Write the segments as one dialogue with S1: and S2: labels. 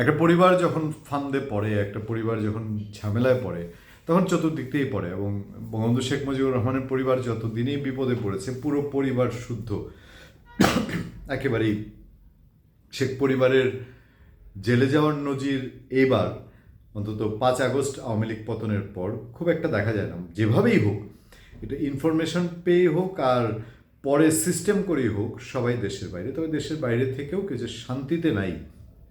S1: একটা পরিবার যখন ফান্দে পড়ে, একটা পরিবার যখন ঝামেলায় পড়ে, তখন চতুর্দিক থেকেই পড়ে এবং বঙ্গবন্ধু শেখ মুজিবুর রহমানের পরিবার যতদিনই বিপদে পড়েছে, পুরো পরিবার শুদ্ধ। একেবারেই শেখ পরিবারের জেলে যাওয়ার নজির এইবার অন্তত পাঁচ আগস্ট আওয়ামী লীগ পতনের পর খুব একটা দেখা যায় না। যেভাবেই হোক, এটা ইনফরমেশন পেয়ে হোক আর পরে সিস্টেম করেই হোক, সবাই দেশের বাইরে। তবে দেশের বাইরে থেকেও কিছু শান্তিতে নাই।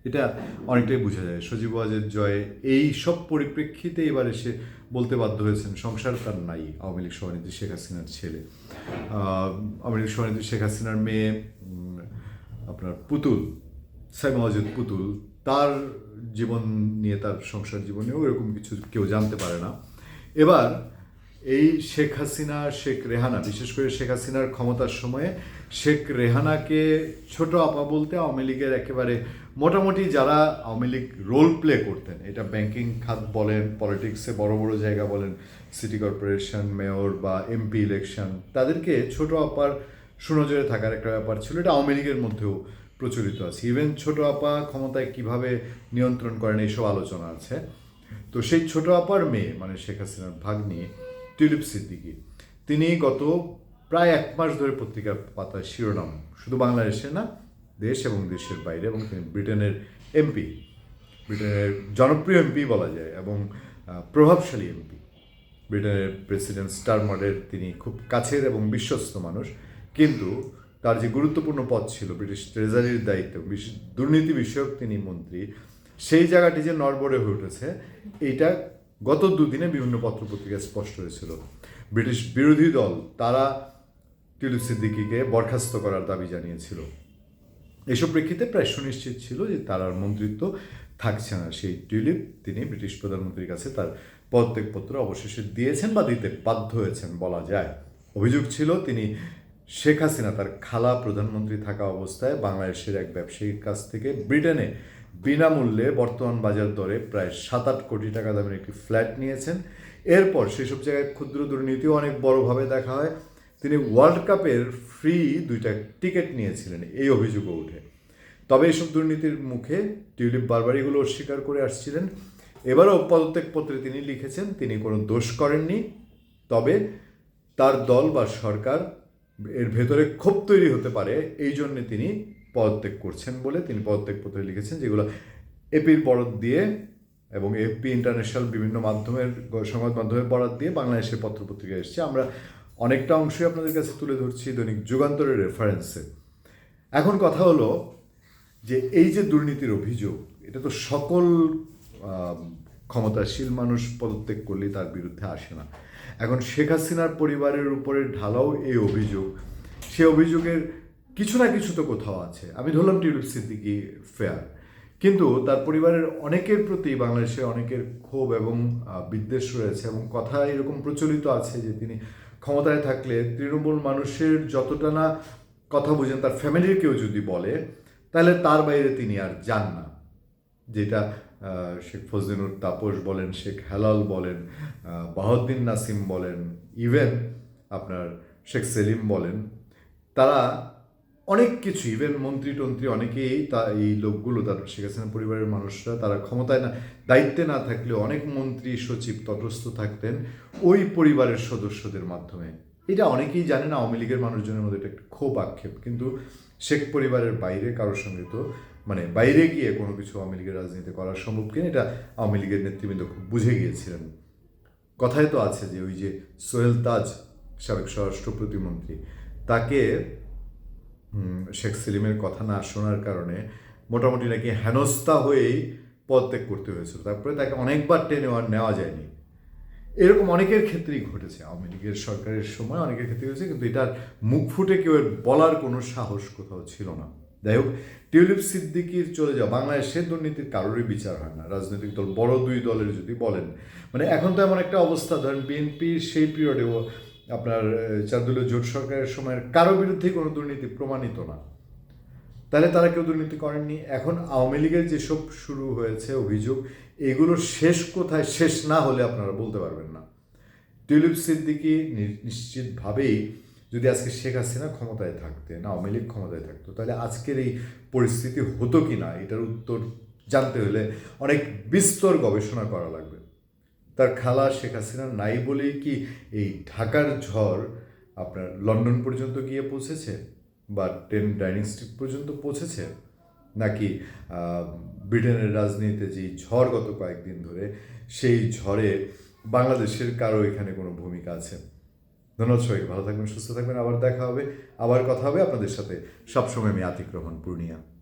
S1: এটা অনেকটাই বোঝা যায়। সজীব ওয়াজের জয় এই সব পরিপ্রেক্ষিতে এবার এসে বলতে বাধ্য হয়েছেন, সংসার তার নাই, আওয়ামী লীগ সভানেত্রী শেখ হাসিনার ছেলে। আওয়ামী লীগ সভানেত্রী শেখ হাসিনার মেয়ে আপনার পুতুল, সাইমা ওয়াজেদ পুতুল, তার জীবন নিয়ে, তার সংসার জীবনেও এরকম কিছু কেউ জানতে পারে না। এবার এই শেখ হাসিনা, শেখ রেহানা, বিশেষ করে শেখ হাসিনার ক্ষমতার সময়ে শেখ রেহানাকে ছোট আপা বলতে আওয়ামী লীগের একেবারে মোটামুটি যারা আওয়ামী লীগ রোল প্লে করতেন, এটা ব্যাংকিং খাত বলেন পলিটিক্সে বড় বড় জায়গা বলেন সিটি কর্পোরেশন মেয়র বা এমপি ইলেকশন তাদেরকে ছোট আপার সুনজরে থাকার একটা ব্যাপার ছিল। এটা আওয়ামী লীগের মধ্যেও প্রচলিত আছে। ইভেন ছোট আপা ক্ষমতায় কীভাবে নিয়ন্ত্রণ করেন এইসব আলোচনা আছে। তো সেই ছোট আপার মেয়ে মানে শেখ হাসিনার ভাগ্নি, টিউলিপ সিদ্দিকি, তিনি গত প্রায় এক মাস ধরে পত্রিকার পাতার শিরোনাম শুধু বাংলাদেশে না, দেশ এবং দেশের বাইরে, এবং তিনি ব্রিটেনের এমপি, ব্রিটেনের জনপ্রিয় এমপি বলা যায়, এবং প্রভাবশালী এমপি। ব্রিটেনের প্রেসিডেন্ট স্টারমারের তিনি খুব কাছের এবং বিশ্বস্ত মানুষ, কিন্তু তার যে গুরুত্বপূর্ণ পদ ছিল ব্রিটিশ ট্রেজারির দায়িত্ব দুর্নীতি বিষয়ক তিনি মন্ত্রী, সেই জায়গাটি যে নড়বড়ে হয়ে উঠেছে এইটা গত দুদিনে বিভিন্ন পত্রপত্রিকায় স্পষ্ট হয়েছিল। ব্রিটিশ বিরোধী দল, তারা টিলু সিদ্দিকিকে বরখাস্ত করার দাবি জানিয়েছিল। এসব প্রেক্ষিতে প্রায় সুনিশ্চিত ছিল যে তার আর মন্ত্রিত্ব থাকছে না। সেই টিউলিপ তিনি ব্রিটিশ প্রধানমন্ত্রীর কাছে তার পদত্যাগপত্র অবশেষে দিয়েছেন বা দিতে বাধ্য হয়েছেন বলা যায়। অভিযোগ ছিল, তিনি শেখ হাসিনা তার খালা প্রধানমন্ত্রী থাকা অবস্থায় বাংলাদেশের এক ব্যবসায়ীর কাছ থেকে ব্রিটেনে বিনামূল্যে বর্তমান বাজার দরে প্রায় সাত আট কোটি টাকা দামের একটি ফ্ল্যাট নিয়েছেন। এরপর সেসব জায়গায় ক্ষুদ্র দুর্নীতিও অনেক বড়ভাবে দেখা হয়। তিনি ওয়ার্ল্ড কাপের ফ্রি দুইটা টিকিট নিয়েছিলেন এই অভিযোগও উঠে তবে এসব দুর্নীতির মুখে টিউলিপ বারবার এগুলো অস্বীকার করে আসছিলেন। এবারও পদত্যাগপত্রে তিনি লিখেছেন, তিনি কোনো দোষ করেননি, তবে তার দল বা সরকার এর ভেতরে ক্ষোভ তৈরি হতে পারে, এই জন্যে তিনি পদত্যাগ করছেন বলে তিনি পদত্যাগপত্রে লিখেছেন, যেগুলো এপির বরাদ দিয়ে এবং এপি ইন্টারন্যাশনাল বিভিন্ন মাধ্যমের সংবাদ মাধ্যমের বরাদ দিয়ে বাংলাদেশের পত্রপত্রিকা এসেছে। আমরা অনেকটা অংশই আপনাদের কাছে তুলে ধরছি দৈনিক যুগান্তরের রেফারেন্সে এখন কথা হলো যে এই যে দুর্নীতির অভিযোগ, এটা তো সকল ক্ষমতাশীল মানুষ পদত্যাগ করলেই তার বিরুদ্ধে আসে না। এখন শেখ হাসিনার পরিবারের উপরে ঢালাও এই অভিযোগ। সে অভিযোগের কিছু না কিছু তো কোথাও আছে। আমি ধরলাম টিউলিপ সিদ্দিকি ফেয়ার কিন্তু তার পরিবারের অনেকের প্রতি বাংলাদেশে অনেকের ক্ষোভ এবং বিদ্বেষ রয়েছে এবং কথা এরকম প্রচলিত আছে যে তিনি ক্ষমতায় থাকলে তৃণমূল মানুষের যতটা না কথা বোঝেন, তার ফ্যামিলির কেউ যদি বলে, তাহলে তার বাইরে তিনি আর যান না। যেটা শেখ ফজলিনুর তাপস বলেন, শেখ হেলাল বলেন বাহদ্দিন নাসিম বলেন ইভেন আপনার শেখ সেলিম বলেন, তারা অনেক কিছু ইভেন মন্ত্রী টন্ত্রী অনেকেই তা, এই লোকগুলো, তার শেখ হাসিনা পরিবারের মানুষরা, তারা ক্ষমতায় না, দায়িত্বে না থাকলে অনেক মন্ত্রী, সচিব তটস্থ থাকতেন ওই পরিবারের সদস্যদের মাধ্যমে। এটা অনেকেই জানে না, আওয়ামী লীগের মানুষজনের মধ্যে এটা একটা ক্ষোভ আক্ষেপ। কিন্তু শেখ পরিবারের বাইরে কারোর সঙ্গে তো মানে বাইরে গিয়ে কোনো কিছু আওয়ামী লীগের রাজনীতি করার সম্ভব কিনা, এটা আওয়ামী লীগের নেতৃবৃন্দ খুব বুঝে গিয়েছিলেন। কথায় তো আছে যে ওই যে সোহেল তাজ, সাবেক স্বরাষ্ট্র প্রতিমন্ত্রী, তাকে শেখ সেলিমের কথা না শোনার কারণে মোটামুটি নাকি হেনস্থা হয়েই পদত্যাগ করতে হয়েছিল। তারপরে তাকে অনেকবার টেনে নেওয়া যায়নি। এরকম অনেকের ক্ষেত্রেই ঘটেছে। আওয়ামী লীগের সরকারের সময় অনেকের ক্ষেত্রে হয়েছে, কিন্তু এটার মুখ ফুটে কেউ বলার কোনো সাহস কোথাও ছিল না। যাই হোক, টিউলিপ সিদ্দিকির চলে যাওয়া, বাংলাদেশের দুর্নীতির কারোরই বিচার হয় না। রাজনৈতিক দল বড় দুই দলের যদি বলেন। মানে এখন তো এমন একটা অবস্থা, ধরেন বিএনপির সেই পিরিয়ডেও আপনার চারদলীয় জোট সরকারের সময়ের কারও বিরুদ্ধে কোনো দুর্নীতি প্রমাণিত না। তাহলে তারা কেউ দুর্নীতি করেননি? এখন আওয়ামী লীগের যেসব শুরু হয়েছে অভিযোগ, এগুলো শেষ কোথায়? শেষ না হলে আপনারা বলতে পারবেন না। টিউলিপ সিদ্দিকি নিশ্চিতভাবেই যদি আজকে শেখ হাসিনা ক্ষমতায় থাকতেন, আওয়ামী লীগ ক্ষমতায় থাকতো, তাহলে আজকের এই পরিস্থিতি হতো কি না? এটার উত্তর জানতে হলে অনেক বিস্তর গবেষণা করা লাগবে। তার খালা শেখ হাসিনা নাই বলেই কি এই ঢাকার ঝড় আপনার লন্ডন পর্যন্ত গিয়ে পৌঁছেছে? বা টেন ডাইনিং স্ট্রিট পর্যন্ত পৌঁছেছে? নাকি ব্রিটেনের রাজনীতিতে যে ঝড় গত কয়েকদিন ধরে, সেই ঝড়ে বাংলাদেশের কারও এখানে কোনো ভূমিকা আছে? ধন্যবাদ সবাইকে, ভালো থাকবেন, সুস্থ থাকবেন, আবার দেখা হবে, আবার কথা হবে আপনাদের সাথে। সবসময় আমি আতিক রহমান, পূর্ণিয়া।